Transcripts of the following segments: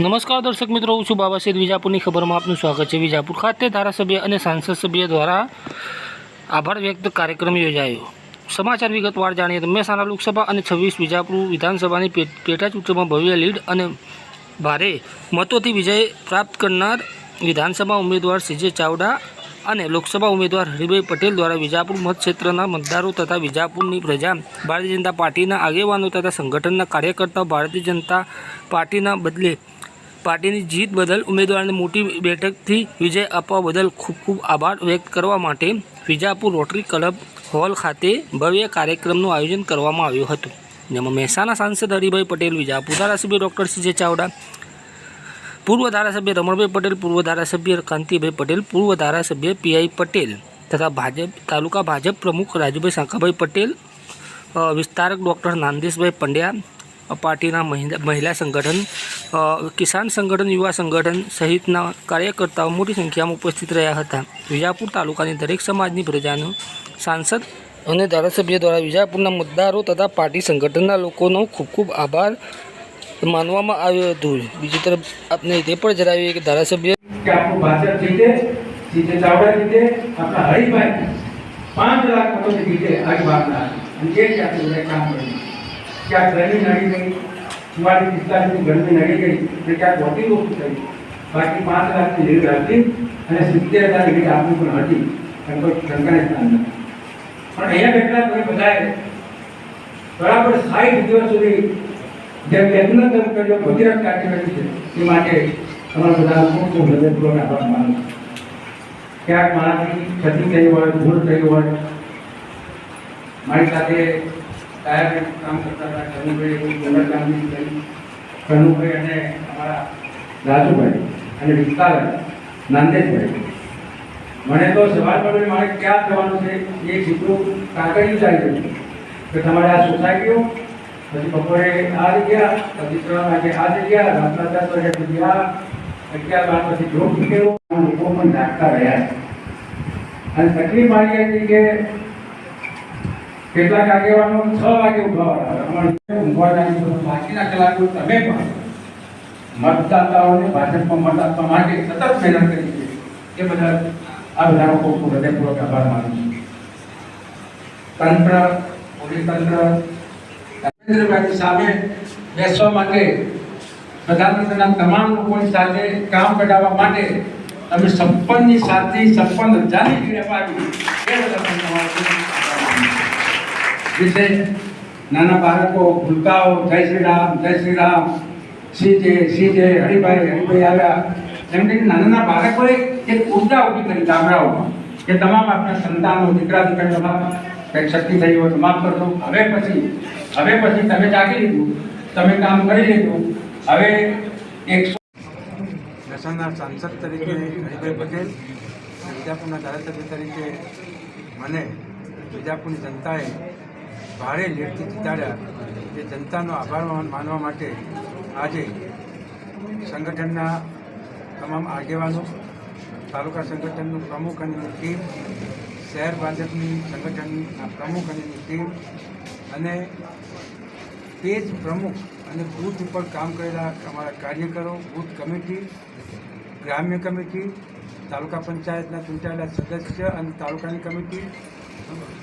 નમસ્કાર દર્શક મિત્રો, હું છું બાબા વિજાપુરની ખબરમાં આપનું સ્વાગત છે. વિજાપુર ખાતે ધારાસભ્ય અને સાંસદ સભ્ય દ્વારા આભાર વ્યક્ત કાર્યક્રમ યોજાયો. સમાચાર વિગતવાર જાણીએ તો મહેસાણા લોકસભા અને છવ્વીસ વિજાપુર વિધાનસભાની પેટા ભવ્ય લીડ અને ભારે મતોથી વિજય પ્રાપ્ત કરનાર વિધાનસભા ઉમેદવાર સીજે ચાવડા અને લોકસભા ઉમેદવાર હરિભાઈ પટેલ દ્વારા વિજાપુર મતક્ષેત્રના મતદારો તથા વિજાપુરની પ્રજા, ભારતીય જનતા પાર્ટીના આગેવાનો તથા સંગઠનના કાર્યકર્તાઓ, ભારતીય જનતા પાર્ટીના બદલે પાર્ટીની જીત બદલ ઉમેદવારને મોટી બેઠકથી વિજય આપવા બદલ ખૂબ ખૂબ આભાર વ્યક્ત કરવા માટે વિજાપુર રોટરી ક્લબ હોલ ખાતે ભવ્ય કાર્યક્રમનું આયોજન કરવામાં આવ્યું હતું. જેમાં મહેસાણા સાંસદ હરિભાઈ પટેલ, વિજાપુર ધારાસભ્ય ડૉક્ટર સીજે ચાવડા પૂર્વ ધારાસભ્ય રમણભાઈ પટેલ, પૂર્વ ધારાસભ્ય કાંતિભાઈ પટેલ, પૂર્વ ધારાસભ્ય પીઆઈ પટેલ તથા ભાજપ, તાલુકા ભાજપ પ્રમુખ રાજુભાઈ શાંખાભાઈ પટેલ વિસ્તારક ડૉક્ટર નાંદેશભાઈ પંડ્યા પાર્ટીના મહિલા સંગઠન કિસાન સંગઠન, યુવા સંગઠન સહિતના કાર્યકર્તાઓ મોટી સંખ્યામાં ઉપસ્થિત રહ્યા હતા. વિજાપુર તાલુકાની દરેક સમાજની પ્રજાનું સાંસદ અને ધારાસભ્ય દ્વારા વિજાપુરના મતદારો તથા પાર્ટી સંગઠનના લોકોનો ખૂબ ખૂબ આભાર. માનવામાં આવ્યો હતું. બીજી તરફ આપને તે પણ જણાવીએ કે ધારાસભ્ય આપણું ભાજપ જીતે ચાવડા જીતે, આપણા હરિભાઈ પાંચ લાખ. અને આપણે બધા કામ ક્યાંક ગરમી નડી ગઈ ચુમ્માલીસ પિસ્તાલીસની ગરમી નડી ગઈ, એટલે ક્યાંક વોટિંગ ઓછું થયું. બાકી પાંચ લાખની લીડ અને સિત્તેર હજાર લીડ આપણી પણ હતી. અને કોઈ પણ અહીંયા બેઠા તમે બરાબર સાઠ દિવસ સુધી જે યજ્ઞ તમે કર્યો ભગીરથ કાર્ય છે, એ માટે તમારા બધા ખૂબ ખૂબ હૃદયપૂર્વક છું. ક્યાંક મારાથી ક્ષતિ થઈ હોય મારી સાથે ટાયર કામ કરતા હતા કોઈ ગોબર કરી અને અમારા રાજુભાઈ અને વિસ્તાર નાંદેશભાઈ મને તો સવાલ પડે મારે ક્યાં જવાનું છે, એ સીધું કાકડી ચાલી ગયું કે તમારે આ સોસાયટીઓ પછી બપોરે આ જગ્યા, પછી ત્રણ વાગે આ જગ્યા, રાતના દસ વાગ્યા સુધી આ અગિયાર, બાર પછી જોબ નીકળ્યો લોકો પણ નાખતા રહ્યા છે. અને તકલીફ મારી હતી કે કેટલાક આગેવાનો છ વાગે ઉઠાવવાના હતા. અમારે ઊંઘવા જાય બાકીના કલાકો તમે પણ. મતદાતાઓને ભાજપમાં મત આપવા માટે સતત મહેનત કરી છે. એ બધા આ બધા ખૂબ હૃદયપૂર્વક આભાર માનું છું. તંત્ર, પોલીસ તંત્ર નરેન્દ્રભાઈની સામે બેસવા માટે પ્રધાનમંત્રીના તમામ લોકોની સાથે કામ કઢાવવા માટે અમે સંપન્નની સાથે સંપન્ન હજારની ભીડ અપાવી. વિશેષ નાના બાળકો, ભૂલકાઓ, જય શ્રી રામ, જય શ્રી રામ. સીજે સીજે, હરિભાઈ હરિભાઈ આવ્યા. એમને નાના નાના બાળકોએ એક ઊર્જા ઊભી કરી ગામડાઓમાં કે તમામ આપણા સંતાનો, દીકરા, દીકરીઓમાં કંઈક શક્તિ થઈ હોય તો માફ કરજો. હવે પછી હવે પછી તમે જાગી લીધું, તમે કામ કરી લીધું. હવે એકસો મહેસાણા સાંસદ તરીકે હરિભાઈ પટેલ, વિજાપુરના ધારાસભ્ય તરીકે મને વિજાપુરની જનતાએ ભારે લીડથી જીતાડ્યા. એ જનતાનો આભાર માન- માનવા માટે આજે સંગઠનના તમામ આગેવાનો, તાલુકા સંગઠનનું પ્રમુખ અને ટીમ શહેર ભાજપની સંગઠનના પ્રમુખ અને ટીમ અને જ પ્રમુખ અને બૂથ ઉપર કામ કરેલા અમારા કાર્યકરો, બૂથ કમિટી, ગ્રામ્ય કમિટી, તાલુકા પંચાયતના ચૂંટાયેલા સદસ્ય અને તાલુકાની કમિટી,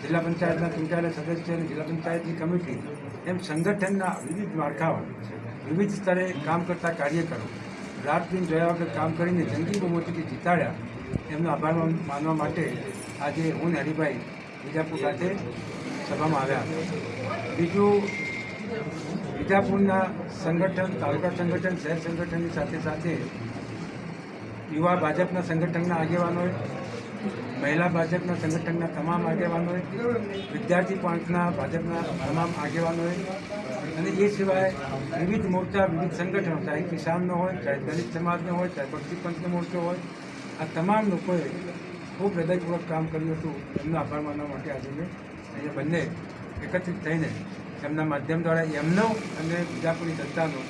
જિલ્લા પંચાયતના ચૂંટાયેલા સદસ્ય અને જિલ્લા પંચાયતની કમિટી એમ સંગઠનના વિવિધ માળખાઓ, વિવિધ સ્તરે કામ કરતા કાર્યકરો રાત દિન જોયા વગર કામ કરીને જંગી બહુમતીથી જીતાડ્યા એમનો આભાર માનવા માટે આજે હું હરિભાઈ વિજાપુર ખાતે સભામાં આવ્યા. બીજું, વિજાપુરના સંગઠન, તાલુકા સંગઠન, શહેર સંગઠનની સાથે સાથે યુવા ભાજપના સંગઠનના આગેવાનોએ, મહિલા ભાજપના સંગઠનના તમામ આગેવાનોએ, વિદ્યાર્થી પાંચના ભાજપના તમામ આગેવાનોએ અને એ સિવાય વિવિધ મોરચા, વિવિધ સંગઠનો, ચાહે કિસાનનો હોય, ચાહે દલિત સમાજનો હોય, ચાહે પક્ષી પંચનો મોરચો હોય આ તમામ લોકોએ ખૂબ હૃદયપૂર્વક કામ કર્યું હતું. એમનો આભાર માનવા માટે આજે મેં અહીંયા બંને એકત્રિત થઈને એમના માધ્યમ દ્વારા એમનો અને બીજાપુરની જનતાનો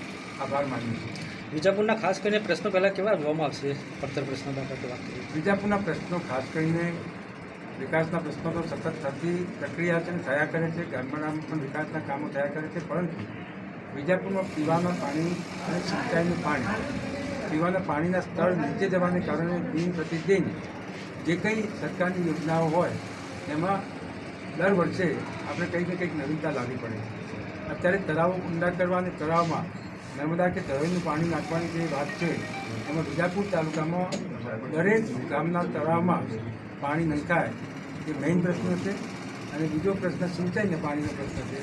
આભાર માન્યો છે. વિજાપુરના ખાસ કરીને પ્રશ્નો પહેલાં કેવા જોવામાં આવશે? પડતર પ્રશ્નો બાબતે વાત કરીએ. બીજાપુરના પ્રશ્નો ખાસ કરીને વિકાસના પ્રશ્નો તો સતત થતી પ્રક્રિયા છે થયા કરે છે. ગામડામાં પણ વિકાસના કામો થયા કરે છે. પરંતુ વિજાપુરમાં પીવાના પાણી અને સિંચાઈનું પાણી પીવાના પાણીના સ્તર નીચે જવાને કારણે દિન પ્રતિદિન જે કંઈ સરકારની યોજનાઓ હોય, એમાં દર વર્ષે આપણે કંઈક ને કંઈક નવીનતા લાવવી પડે અત્યારે તળાવો ઊંડા કરવા અને તળાવમાં નર્મદા કે તળાવનું પાણી નાખવાની જે વાત છે, એમાં બીજાપુર તાલુકામાં દરેક ગામના તળાવમાં પાણી નંખાય. એ મેઇન પ્રશ્ન છે. અને બીજો પ્રશ્ન સિંચાઈના પાણીનો પ્રશ્ન છે.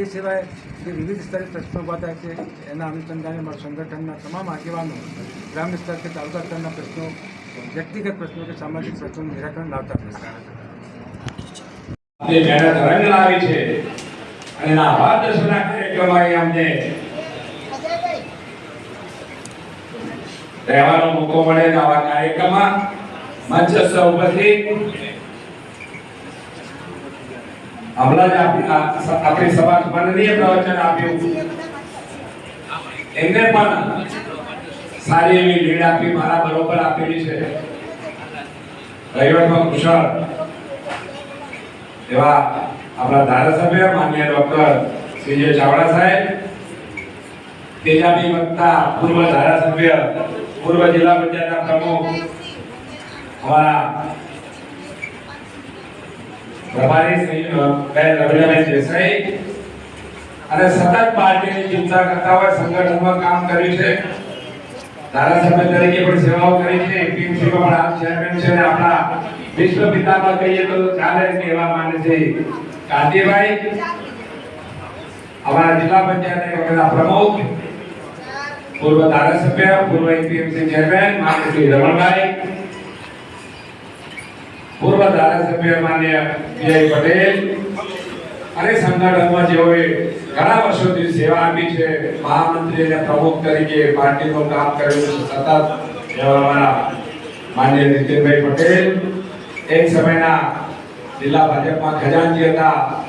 એ સિવાય જે વિવિધ સ્તરે પ્રશ્નો ઊભા થાય છે, એના અનુસંધાને મારા સંગઠનના તમામ આગેવાનો ગ્રામ્ય સ્તર કે તાલુકા સ્તરના પ્રશ્નો, વ્યક્તિગત પ્રશ્નો કે સામાજિક પ્રશ્નોનું નિરાકરણ લાવતા પ્રશ્ન છે. રહેવાનો મોકો મળે આવા કાર્યક્રમમાં મંચસ્થ ઉપસ્થિત હમણાં જ આપણી આપણી સભા માનનીય પ્રવચન આપ્યું. એમને પણ સારી એવી લીડ આપી, મારા બરોબર આપેલી છે. વહીવટમાં કુશળ. એવા આપણા ધારાસભ્ય, માન્ય ડોક્ટર શ્રી જે ચાવડા સાહેબ, તેજાબી વક્તા, પૂર્વ ધારાસભ્ય, પૂર્વ જિલ્લા પંચાયતના પ્રમુખ, અમારા પ્રભારી શ્રી રવિલાબેન દેસાઈ અને સતત પાર્ટીની ચિંતા કરતા હોય, સંગઠનમાં કામ કર્યું છે. ધારાસભ્ય તરીકે પણ સેવાઓ કરી છે એપીએમસીમાં પણ આપ ચેરમેન છે અને આપણા વિશ્વ પિતામાં કહીએ તો ચાલે કહેવા માને છે. કાંતિભાઈ અમારા જિલ્લા પંચાયત વખતના પ્રમુખ પૂર્વ ધારાસભ્ય, પૂર્વ એપીએમસી ચેરમેન માનશ્રી રમણભાઈ પૂર્વ ધારાસભ્ય માન્ય વિજય પટેલ અને સંગઠનમાં જેઓએ ઘણા વર્ષોથી સેવા આપી છે મહામંત્રી અને પ્રમુખ તરીકે પાર્ટીનું કામ કરેલું છે, સતત અમારા માન્ય નીતિનભાઈ પટેલ. એક સમયના જિલ્લા ભાજપમાં ખજાનજી હતા.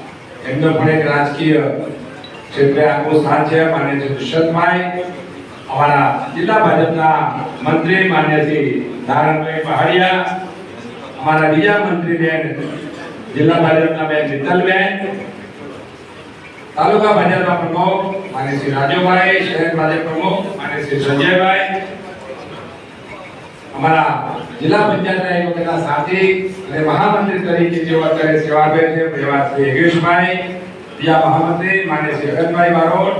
એમનો પણ એક રાજકીય ક્ષેત્રે આગવું સ્થાન છે, માન્ય દુષ્યંતભાઈ. અમારા જિલ્લા ભાજપના મંત્રી માન્ય શ્રી નારાયણભાઈ પહાડિયા. અમારા બીજા મંત્રી બેન, જિલ્લા ભાજપના બેન મિત્તલબેન, તાલુકા ભાજપના પ્રમુખ માન્ય શ્રી રાજુભાઈ, શહેર ભાજપ પ્રમુખ માન્ય શ્રી સંજયભાઈ. અમારા જિલ્લા પંચાયતના વખતના સાથી અને મહામંત્રી તરીકે જેઓ અત્યારે સેવા આપે છે બીજા મહામંત્રી માન્ય શ્રી અગતભાઈ બારોટ